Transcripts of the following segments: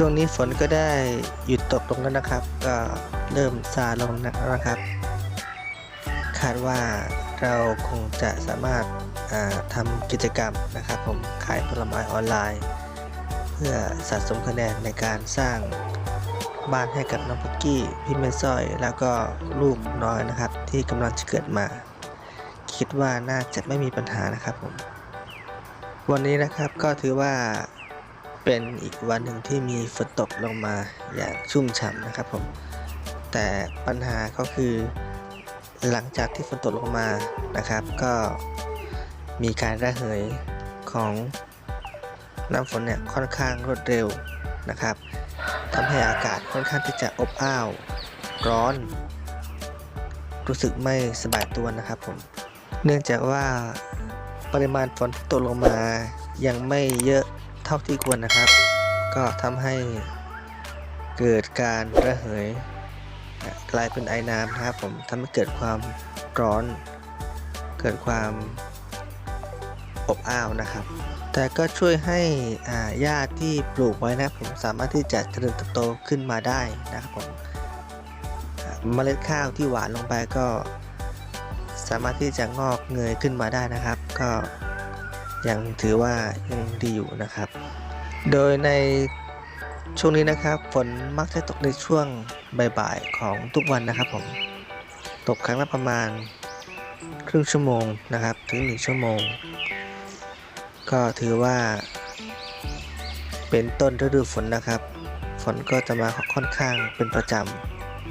ช่วงนี้ฝนก็ได้หยุดตกลงแล้วนะครับ ก็เริ่มซาลงนะครับ คาดว่าเราคงจะสามารถาทำกิจกรรมนะครับผมขายผลไม้ออนไลน์ เพื่อสะสมคะแนนในการสร้างบ้านให้กับน้องพุกกี้พี่เมซอย แล้วก็ลูกน้อยนะครับ ที่กำลังจะเกิดมา คิดว่าน่าจะไม่มีปัญหานะครับผมวันนี้นะครับก็ถือว่า เป็นอีกวันหนึ่งที่มีฝนตกลงมาอย่างชุ่มฉ่ำนะครับผม แต่ปัญหาก็คือหลังจากที่ฝนตกลงมานะครับ ก็มีการระเหยของน้ำฝนเนี่ยค่อนข้างรวดเร็วนะครับทำให้อากาศค่อนข้างที่จะอบอ้าวร้อน รู้สึกไม่สบายตัวนะครับผม เนื่องจากว่าปริมาณฝนที่ตกลงมายังไม่เยอะ เท่าที่ควรนะครับ ก็ทำให้เกิดการระเหยกลายเป็นไอน้ำนะครับผมทำให้เกิดความร้อน เกิดความอบอ้าวนะครับ แต่ก็ช่วยให้อ่าหญ้าที่ปลูกไว้นะครับผมสามารถที่จะเจริญเติบโตขึ้นมาได้นะครับผมเมล็ดข้าวที่หวานลงไปก็สามารถที่จะงอกเงยขึ้นมาได้นะครับ ก็ ยังถือว่ายังดีอยู่นะครับ โดยในช่วงนี้นะครับฝนมักจะตกในช่วงบ่ายๆของทุกวันนะครับผมตกครั้งละประมาณครึ่งชั่วโมงนะครับ ถึง1ชั่วโมง ก็ถือว่า เป็นต้นฤดูฝนนะครับ ฝนก็จะมาค่อนข้างเป็นประจ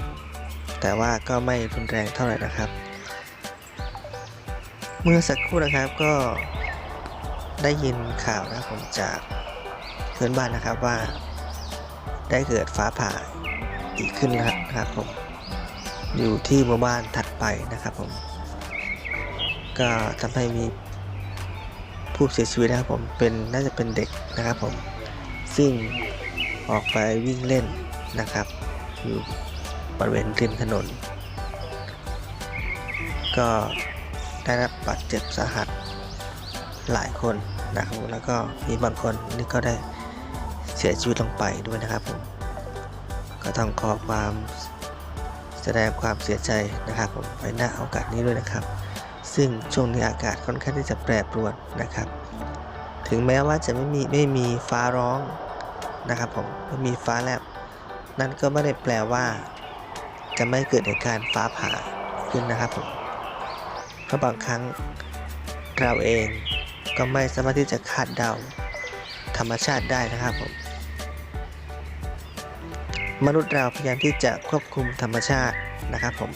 ำแต่ว่าก็ไม่รุนแรงเท่าไหร่นะครับ เมื่อสักครู่นะครับก็ ได้ยินข่าวนะครับผมจากเพื่อนบ้านนะครับว่าได้เกิดฟ้าผ่าอีกขึ้นแล้วนะครับผมอยู่ที่หมู่บ้านถัดไปนะครับผม ก็ทำให้มีผู้เสียชีวิตนะครับผมเป็นน่าจะเป็นเด็กนะครับผมซึ่งออกไปวิ่งเล่นนะครับ อยู่บริเวณริมถนน ก็ได้รับบาดเจ็บสาหัส หลายคนนะครับผมแล้วก็มีบางคนนี่ก็ได้เสียชีวิตลงไปด้วยนะครับผมก็ต้องขอความแสดงความเสียใจนะครับผมไปณโอกาสนี้ด้วยนะครับ ซึ่งช่วงนี้อากาศค่อนข้างที่จะแปรปรวนนะครับ ถึงแม้ว่าจะไม่มีไม่มีฟ้าร้องนะครับผมไม่มีฟ้าแลบนั่นก็ไม่ได้แปลว่า จะไม่เกิดเหตุการณ์ฟ้าผ่าขึ้นนะครับผมเพราะบางครั้งเราเอง ก็ไม่สามารถที่จะคาดเดาธรรมชาติได้นะครับผมมนุษย์เราพยายามที่จะควบคุมธรรมชาตินะครับผม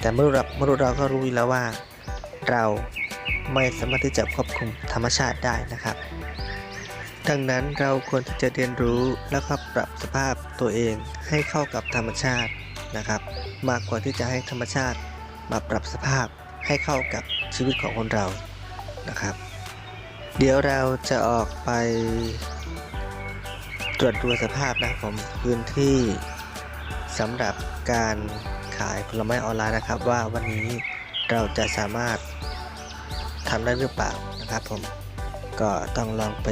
แต่มนุษย์เรามนุษย์เราก็รู้อยู่แล้วว่า เราไม่สามารถที่จะควบคุมธรรมชาติได้นะครับ ดังนั้นเราควรที่จะเรียนรู้แล้วก็ปรับสภาพตัวเองให้เข้ากับธรรมชาตินะครับ มากกว่าที่จะให้ธรรมชาติมาปรับสภาพให้เข้ากับชีวิตของคนเรา นะครับ เดี๋ยวเราจะออกไป ตรวจดูสภาพนะครับผมพื้นที่สำหรับการขายผลไม้ออนไลน์นะครับ ว่าวันนี้เราจะสามารถทำได้หรือเปล่านะครับผมก็ต้องลองไป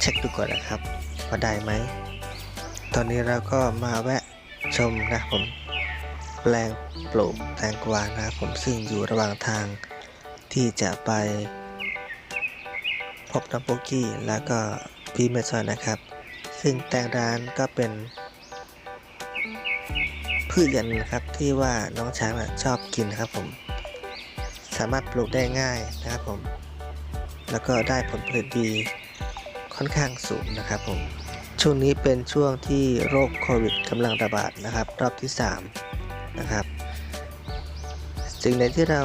เช็คดูก่อนนะครับว่าได้ไหม ตอนนี้เราก็มาแวะชมนะครับผมแปลงปลูกแตงกวานะครับผมซึ่งอยู่ระหว่างทาง ที่จะไปพบน้องโปกกี้แล้วก็พี่เมซอนนะครับ ซึ่งแตงร้านก็เป็นพืชอย่างนึงนะครับที่ว่าน้องช้างชอบกินนะครับผม สามารถปลูกได้ง่ายนะครับผม แล้วก็ได้ผลผลิตดีค่อนข้างสูงนะครับผม ช่วงนี้เป็นช่วงที่โรคโควิดกำลังระบาดนะครับ รอบที่ 3 นะครับ สิ่งไหนที่เรา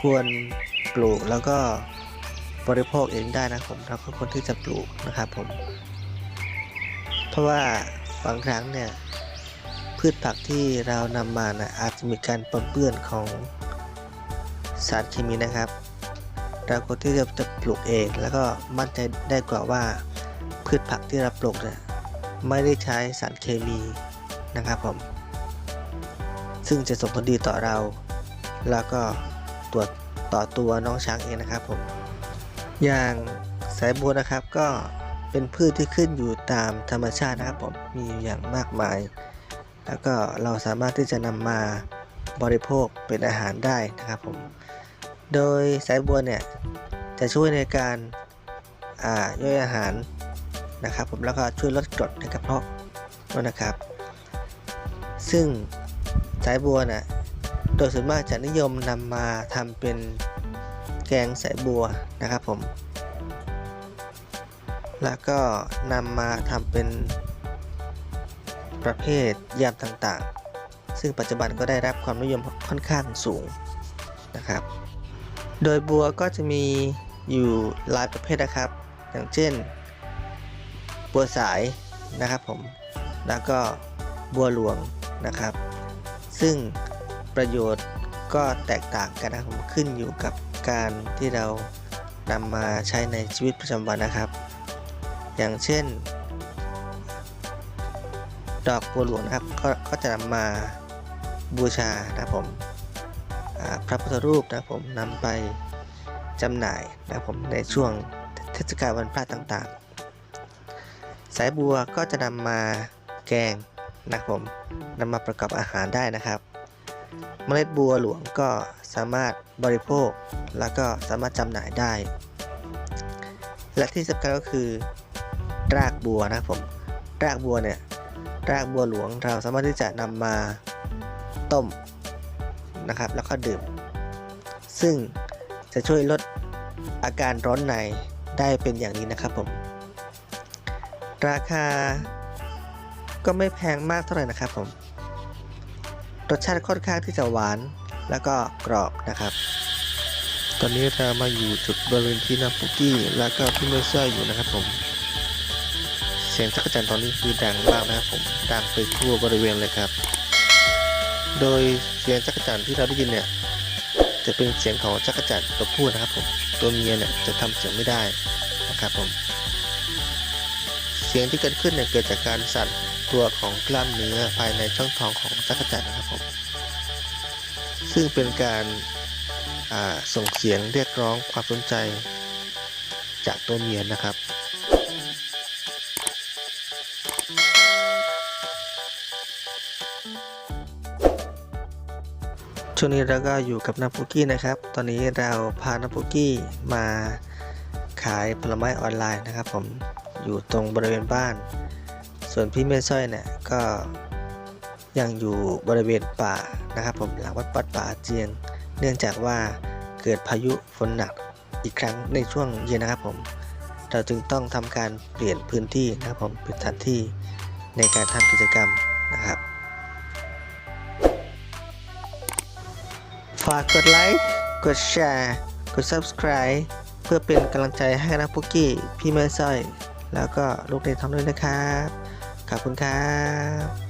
ควรปลูกแล้วก็บริโภคเองได้นะครับผมเราก็ควรที่จะปลูกนะครับผม เพราะว่าบางครั้งเนี่ยพืชผักที่เรานำมานะอาจจะมีการปนเปื้อนของสารเคมีนะครับเราควรที่จะจะปลูกเองแล้วก็มั่นใจได้กว่าว่า พืชผักที่เราปลูกเนี่ยไม่ได้ใช้สารเคมีนะครับผม ซึ่งจะส่งผลดีต่อเรา แล้วก็ ตัวต่อตัวน้องช้างเองนะครับผม อย่างสายบัวนะครับก็เป็นพืชที่ขึ้นอยู่ตามธรรมชาตินะครับผมมีอย่างมากมาย แล้วก็เราสามารถที่จะนำมาบริโภคเป็นอาหารได้นะครับผม โดยสายบัวเนี่ยจะช่วยในการอ่าย่อยอาหารนะครับผมแล้วก็ช่วยลดกรดในกระเพาะด้วยนะครับ ซึ่งสายบัวน่ะ โดยส่วนมากจะนิยมนำมาทำเป็นแกงสายบัวนะครับผม แล้วก็นำมาทำเป็นประเภทยำต่างๆ ซึ่งปัจจุบันก็ได้รับความนิยมค่อนข้างสูงนะครับ โดยบัวก็จะมีอยู่หลายประเภทนะครับ อย่างเช่น บัวสายนะครับผม แล้วก็บัวหลวงนะครับ ซึ่ง ประโยชน์ก็แตกต่างกันนะครับผมขึ้นอยู่กับการที่เรานำมาใช้ในชีวิตประจำวันนะครับ อย่างเช่น ดอกบัวหลวงนะครับก็ก็จะนำมาบูชานะครับผมพระพุทธรูปนะครับผมนำไปจำหน่ายนะครับผมในช่วงเทศกาลวันพระต่างๆ สายบัวก็จะนำมาแกงนะครับผมนำมาประกอบอาหารได้นะครับ เมล็ดบัวหลวงก็สามารถบริโภค แล้วก็สามารถจำหน่ายได้ และที่สำคัญก็คือ รากบัวนะครับผม รากบัวเนี่ย รากบัวหลวงเราสามารถที่จะนำมาต้มนะครับ แล้วก็ดื่ม ซึ่งจะช่วยลดอาการร้อนในได้เป็นอย่างนี้นะครับผม ราคาก็ไม่แพงมากเท่าไหร่นะครับผม รสชาติค่อนข้างที่จะหวานแล้วก็กรอบนะครับ ตอนนี้เรามาอยู่จุดบริเวณที่น้ำปุกี้แล้วก็พี่เมย์ซ่อยอยู่นะครับผม เสียงจักรจันทร์ตอนนี้คือดังมากนะครับผมดังไปทั่วบริเวณเลยครับ โดยเสียงจักรจันทร์ที่เราได้ยินเนี่ยจะเป็นเสียงของจักรจันทร์ตัวผู้นะครับผมตัวเมียเนี่ยจะทำเสียงไม่ได้นะครับผม เสียงที่เกิดขึ้นเนี่ยเกิดจากการสั่น ตัวของกล้ามเนื้อภายในช่องท้องของจักรจันทร์นะครับผมซึ่งเป็นการาส่งเสียงเรียกร้องความสนใจจากตัวเมียนะครับ ช่วงนี้เราก็อยู่กับน้ำปุกกี้นะครับ ตอนนี้เราพาน้ำปุกกี้มาขายผลไม้ออนไลน์นะครับ ผมอยู่ตรงบริเวณบ้าน ส่วนพี่เมสร้อยเนี่ยก็ยังอยู่บริเวณป่านะครับ ผมหลังวัดปัดป่าเจียง เนื่องจากว่าเกิดพายุฝนหนักอีกครั้งในช่วงเย็นนะครับผม เราจึงต้องทำการเปลี่ยนพื้นที่นะครับผมเปลี่ยนสถานที่ในการทำกิจกรรมนะครับฝากกดไลค์กดแชร์กด Subscribe เพื่อเป็นกำลังใจให้นะปุกกี้ พี่แม่สร้อย แล้วก็ลูกในท้องด้วยนะครับ ขอบคุณครับ